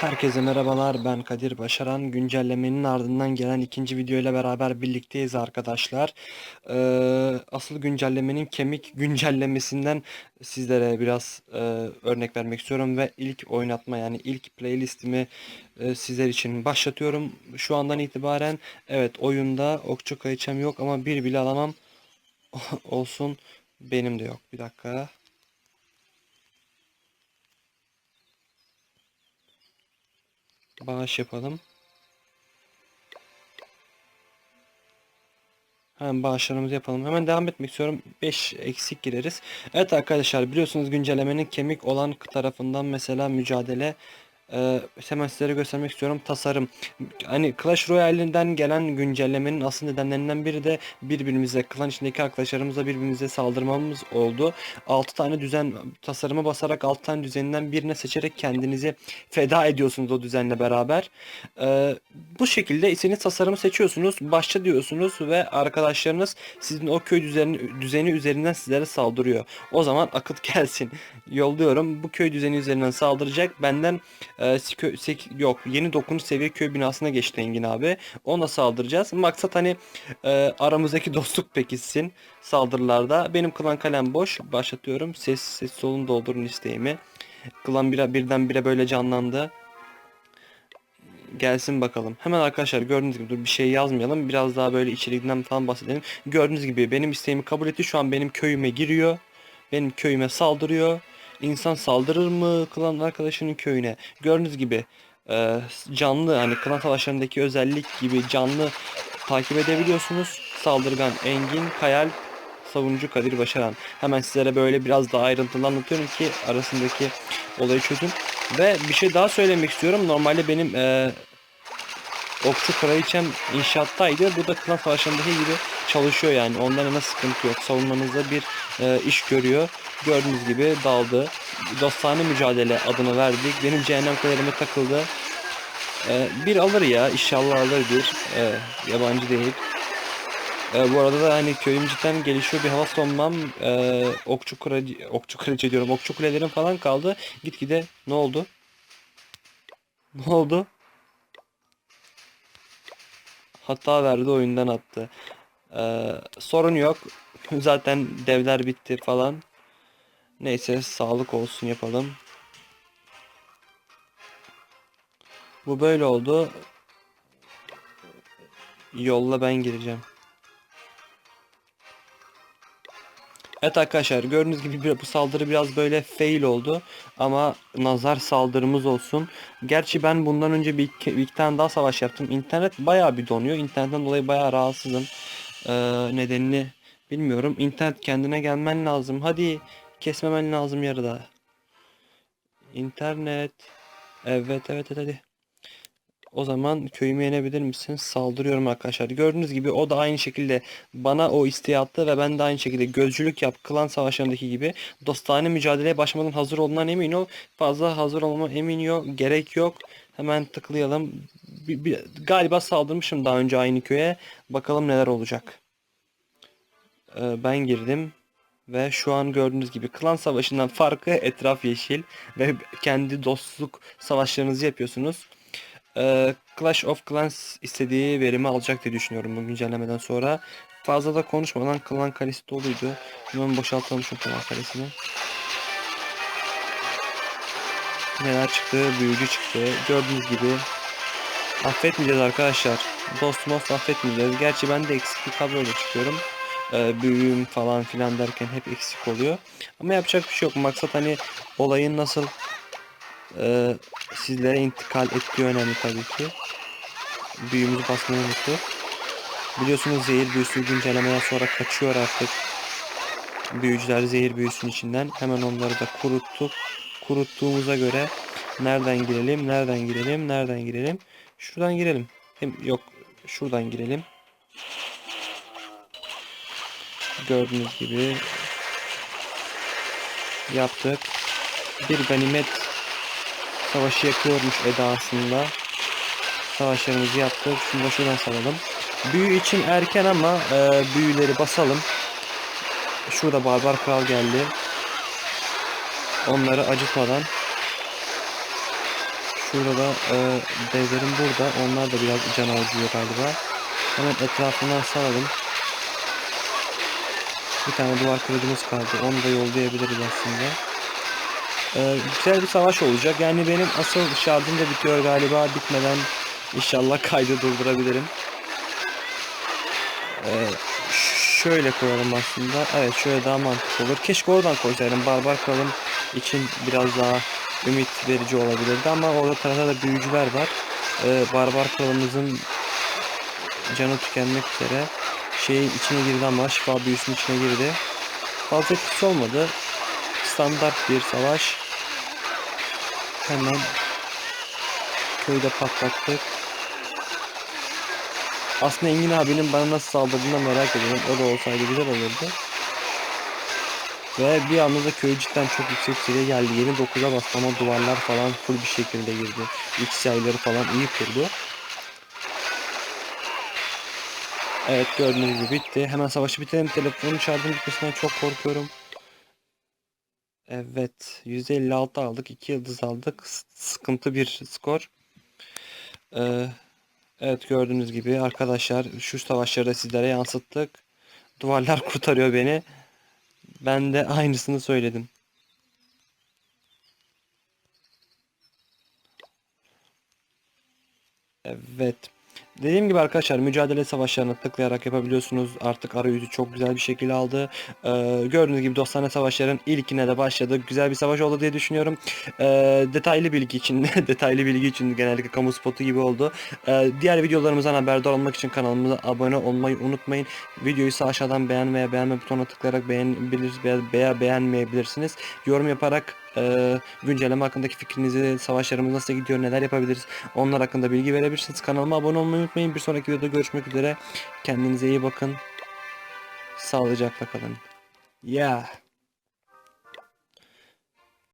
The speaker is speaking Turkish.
Herkese merhabalar ben Kadir Başaran. Güncellemenin ardından gelen ikinci video ile beraber birlikteyiz arkadaşlar. Ee, asıl güncellemenin kemik güncellemesinden sizlere biraz e, örnek vermek istiyorum ve ilk oynatma yani ilk playlistimi e, sizler için başlatıyorum. Şu andan itibaren evet oyunda okçu kayıçam yok ama bir bile alamam. Olsun benim de yok. Bir dakika Bağış yapalım. Hemen bağışlarımızı yapalım. Hemen devam etmek istiyorum. 5 eksik gireriz. Evet arkadaşlar biliyorsunuz güncellemenin kemik olan tarafından mesela mücadele ee, hemen sizlere göstermek istiyorum tasarım. Hani Clash Royale'den gelen güncellemenin asıl nedenlerinden biri de birbirimize, klan içindeki arkadaşlarımıza birbirimize saldırmamız oldu. 6 tane düzen tasarıma basarak 6 tane düzeninden birine seçerek kendinizi feda ediyorsunuz o düzenle beraber. Ee, bu şekilde istediğiniz tasarımı seçiyorsunuz, başla diyorsunuz ve arkadaşlarınız sizin o köy düzeni, düzeni üzerinden sizlere saldırıyor. O zaman akıt gelsin. Yolluyorum. Bu köy düzeni üzerinden saldıracak. Benden e, yok yeni dokunuş seviye köy binasına geçti Engin abi. Ona saldıracağız. Maksat hani e, aramızdaki dostluk pekişsin saldırılarda. Benim klan kalem boş. Başlatıyorum. Ses ses solun doldurun isteğimi. Klan bir, birden bire böyle canlandı. Gelsin bakalım. Hemen arkadaşlar gördüğünüz gibi dur bir şey yazmayalım. Biraz daha böyle içerikten falan bahsedelim. Gördüğünüz gibi benim isteğimi kabul etti. Şu an benim köyüme giriyor. Benim köyüme saldırıyor. İnsan saldırır mı klan arkadaşının köyüne? Gördüğünüz gibi e, canlı hani klan savaşlarındaki özellik gibi canlı takip edebiliyorsunuz. Saldırgan Engin, Kayal, savunucu Kadir Başaran. Hemen sizlere böyle biraz daha ayrıntılı anlatıyorum ki arasındaki olayı çözün. Ve bir şey daha söylemek istiyorum. Normalde benim e, Okçu Kraliçem inşaattaydı. Bu da klan savaşlarındaki gibi çalışıyor yani. Ondan yana sıkıntı yok. Savunmanızda bir e, iş görüyor. Gördüğünüz gibi daldı. Dostane mücadele adını verdik. Benim cehennem kulelerime takıldı. E, bir alır ya. inşallah alır bir. E, yabancı değil. E, bu arada da hani köyüm cidden gelişiyor bir hava sonmam. E, okçu kraliçe, okçu kraliçe diyorum. Okçu kulelerim falan kaldı. Gitgide ne oldu? Ne oldu? Hata verdi oyundan attı. Ee, sorun yok. Zaten devler bitti falan. Neyse sağlık olsun yapalım. Bu böyle oldu. Yolla ben gireceğim. Evet arkadaşlar gördüğünüz gibi bu saldırı biraz böyle fail oldu ama nazar saldırımız olsun. Gerçi ben bundan önce bir iki, bir iki tane daha savaş yaptım. İnternet bayağı bir donuyor. İnternetten dolayı bayağı rahatsızım. Ee, nedenini bilmiyorum. İnternet kendine gelmen lazım. Hadi kesmemen lazım yarıda. İnternet. Evet evet evet hadi. O zaman köyüme inebilir misin? Saldırıyorum arkadaşlar. Gördüğünüz gibi o da aynı şekilde bana o isteği attı ve ben de aynı şekilde gözcülük yap. Klan savaşlarındaki gibi dostane mücadeleye başlamadan hazır olduğundan emin ol. Fazla hazır olmama emin yok. Gerek yok. Hemen tıklayalım. Bir, bir, galiba saldırmışım daha önce aynı köye. Bakalım neler olacak. Ee, ben girdim. Ve şu an gördüğünüz gibi klan savaşından farkı etraf yeşil. Ve kendi dostluk savaşlarınızı yapıyorsunuz. Ee, Clash of Clans istediği verimi alacak diye düşünüyorum bu güncellemeden sonra. Fazla da konuşmadan klan kalesi doluydu. Hemen boşaltalım şu klan kalesini. Neler çıktı? Büyücü çıktı. Gördüğünüz gibi affetmeyeceğiz arkadaşlar. Dost most affetmeyeceğiz. Gerçi ben de eksik bir kadroyla çıkıyorum. Ee, büyüğüm falan filan derken hep eksik oluyor. Ama yapacak bir şey yok. Maksat hani olayın nasıl e, sizlere intikal ettiği önemli tabii ki. Büyümüzü basmayı unuttuk. Biliyorsunuz zehir büyüsü güncellemeden sonra kaçıyor artık. Büyücüler zehir büyüsünün içinden. Hemen onları da kuruttuk. Kuruttuğumuza göre nereden girelim, nereden girelim, nereden girelim. Şuradan girelim. Hem yok şuradan girelim. Gördüğünüz gibi yaptık. Bir ganimet savaşı yakıyormuş edasında. Savaşlarımızı yaptık. Şunu da şuradan salalım. Büyü için erken ama e, büyüleri basalım. Şurada barbar kral geldi. Onları acıtmadan Şurada e, devlerim burada. Onlar da biraz can alıcıyor galiba. Hemen etrafından saralım. Bir tane duvar kılıcımız kaldı. Onu da yollayabiliriz aslında. Ee, güzel bir savaş olacak. Yani benim asıl şarjım da bitiyor galiba. Bitmeden inşallah kaydı durdurabilirim. Ee, şöyle koyalım aslında. Evet şöyle daha mantıklı olur. Keşke oradan koysaydım. Barbar kralım için biraz daha ümit verici olabilirdi ama orada tarafta da büyücüler var. Ee, barbar kralımızın canı tükenmek üzere şeyin içine girdi ama şifa büyüsünün içine girdi. Fazla etkisi olmadı. Standart bir savaş. Hemen köyde patlattık. Aslında Engin abinin bana nasıl saldırdığını merak ediyorum. O da olsaydı güzel olurdu. Ve bir anda da köy cidden çok yüksek seviyeye geldi. Yeni 9'a bastı ama duvarlar falan full bir şekilde girdi. X yayları falan iyi kurdu. Evet gördüğünüz gibi bitti. Hemen savaşı bitirelim. Telefonun şarjın bitmesinden çok korkuyorum. Evet. %56 aldık. 2 yıldız aldık. Sıkıntı bir skor. Ee, evet gördüğünüz gibi arkadaşlar şu savaşları da sizlere yansıttık. Duvarlar kurtarıyor beni. Ben de aynısını söyledim. Evet. Dediğim gibi arkadaşlar mücadele savaşlarına tıklayarak yapabiliyorsunuz. Artık arayüzü çok güzel bir şekilde aldı. Ee, gördüğünüz gibi dostane savaşların ilkine de başladık. Güzel bir savaş oldu diye düşünüyorum. Ee, detaylı bilgi için detaylı bilgi için genellikle kamu spotu gibi oldu. Ee, diğer videolarımızdan haberdar olmak için kanalımıza abone olmayı unutmayın. Videoyu ise aşağıdan beğen veya beğenme butonuna tıklayarak beğenebilir veya, veya beğenmeyebilirsiniz. Yorum yaparak e, güncelleme hakkındaki fikrinizi, savaşlarımız nasıl gidiyor, neler yapabiliriz onlar hakkında bilgi verebilirsiniz. Kanalıma abone olmayı unutmayın. Bir sonraki videoda görüşmek üzere. Kendinize iyi bakın. Sağlıcakla kalın. Yeah.